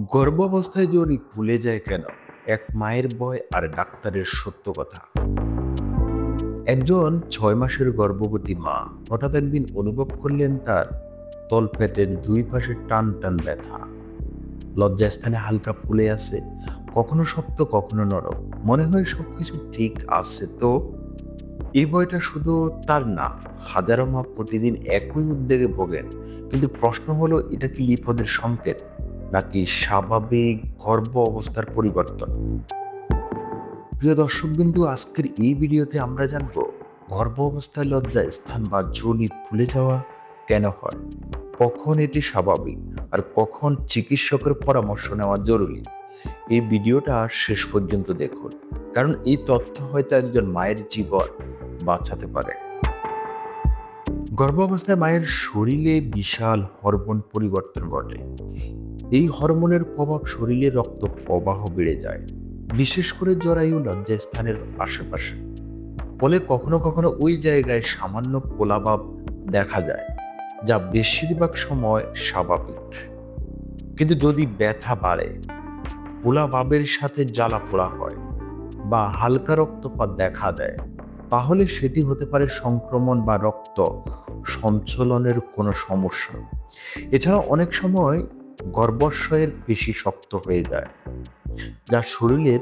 গর্ভাবস্থায় জনি ভুলে যায় কেন? এক মায়ের বয় আর ডাক্তারের সত্য কথা। একজন ছয় মাসের গর্ভবতী মা হঠাৎ একদিন অনুভব করলেন তার তলপেটের দুই পাশে টান টান ব্যথা। লজ্জাস্থানে হালকা ফুলে আছে, কখনো শক্ত, কখনো নরম। মনে হয় সবকিছু ঠিক আছে তো? এই বইটা শুধু তার না, হাজারো মা প্রতিদিন একই উদ্বেগে ভোগেন। কিন্তু প্রশ্ন হলো, এটা কি বিপদের সংকেত? নাকি স্বাভাবিক গর্ভ অবস্থার পরিবর্তন? প্রিয় দর্শকবিন্দু, আজকের এই ভিডিওতে আমরা জানব গর্ভ অবস্থায় লজ্জায় স্থান বা জনি ফুলে যাওয়া কেন হয়? কখন এটি স্বাভাবিক আর কখন চিকিৎসকের পরামর্শ নেওয়া জরুরি? এই ভিডিওটা শেষ পর্যন্ত দেখুন, কারণ এই তথ্য হয়তো একজন মায়ের জীবন বাঁচাতে পারে। গর্ভাবস্থায় মায়ের শরীরে বিশাল হরমোন পরিবর্তন ঘটে। এই হরমোনের প্রভাব শরীরে রক্ত প্রবাহ বেড়ে যায়, বিশেষ করে জরায়ু লজ্জা স্থানের আশেপাশে। ফলে কখনো কখনো ওই জায়গায় সামান্য পোলাভাব দেখা যায়, যা বেশিরভাগ সময় স্বাভাবিক। কিন্তু যদি ব্যথা বাড়ে পোলাভাবের সাথে জ্বালা পোড়া হয় বা হালকা রক্তপাত দেখা দেয়, তাহলে সেটি হতে পারে সংক্রমণ বা রক্ত সঞ্চলনের কোনো সমস্যা। এছাড়া অনেক সময় গর্ভাশয়ের বেশি শক্ত হয়ে যায়, যা শরীরের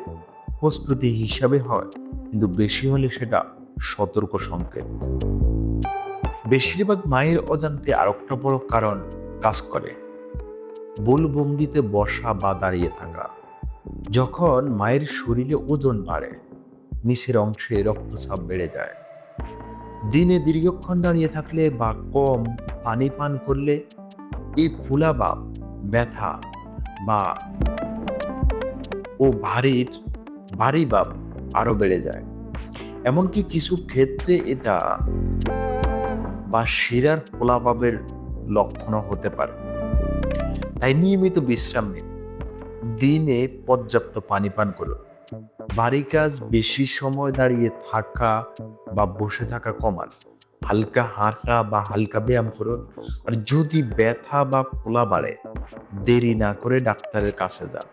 প্রস্তুতি হিসাবে হয়, কিন্তু বেশি হলে সেটা সতর্ক সংকেত। বেশিরভাগ মায়ের অজান্তে আরেকটা বড় কারণ কাজ করে, বুলবন্দিতে বসা বা দাঁড়িয়ে থাকা। যখন মায়ের শরীরে ওজন বাড়ে, নিচের অংশে রক্তচাপ বেড়ে যায়। দিনে দীর্ঘক্ষণ দাঁড়িয়ে থাকলে বা কম পানি পান করলে এই ফুলা বা ব্যথা বা ও ভারীর, ভারী বাপ আরও বেড়ে যায়। এমনকি কিছু ক্ষেত্রে এটা বা শিরার ফোলাভাবের লক্ষণও হতে পারে। তাই নিয়মিত বিশ্রাম নিন। দিনে পর্যাপ্ত পানি পান করুন। বাড়ি কাজ বেশি সময় দাঁড়িয়ে থাকা বা বসে থাকা কমান। হালকা হাঁটা বা হালকা ব্যায়াম করুন আর যদি ব্যথা বা ফোলা বাড়ে, দেরি না করে ডাক্তারের কাছে যান।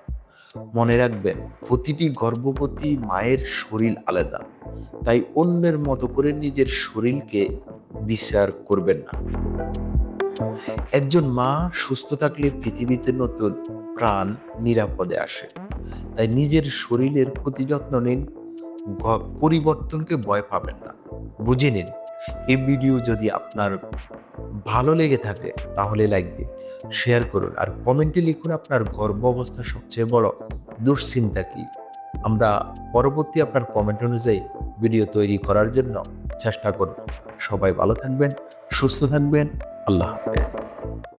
মনে রাখবেন, প্রতিটি গর্ভবতী মায়ের শরীর আলাদা, তাই অন্যের মতো করে নিজের শরীরকে বিচার করবেন না। একজন মা সুস্থ থাকলে পৃথিবীতে নতুন প্রাণ নিরাপদে আসে, তাই নিজের শরীরের প্রতি যত্ন নিন পরিবর্তনকে ভয় পাবেন না। বুঝে নিন এই ভিডিও যদি আপনার ভালো লেগে থাকে, তাহলে লাইক দিন শেয়ার করুন। আর কমেন্টে লিখুন আপনার গর্ব অবস্থা সবচেয়ে বড় দুশ্চিন্তা কি। আমরা পরবর্তী আপনার কমেন্ট অনুযায়ী ভিডিও তৈরি করার জন্য চেষ্টা করব। সবাই ভালো থাকবেন, সুস্থ থাকবেন। আল্লাহ হাফেজ।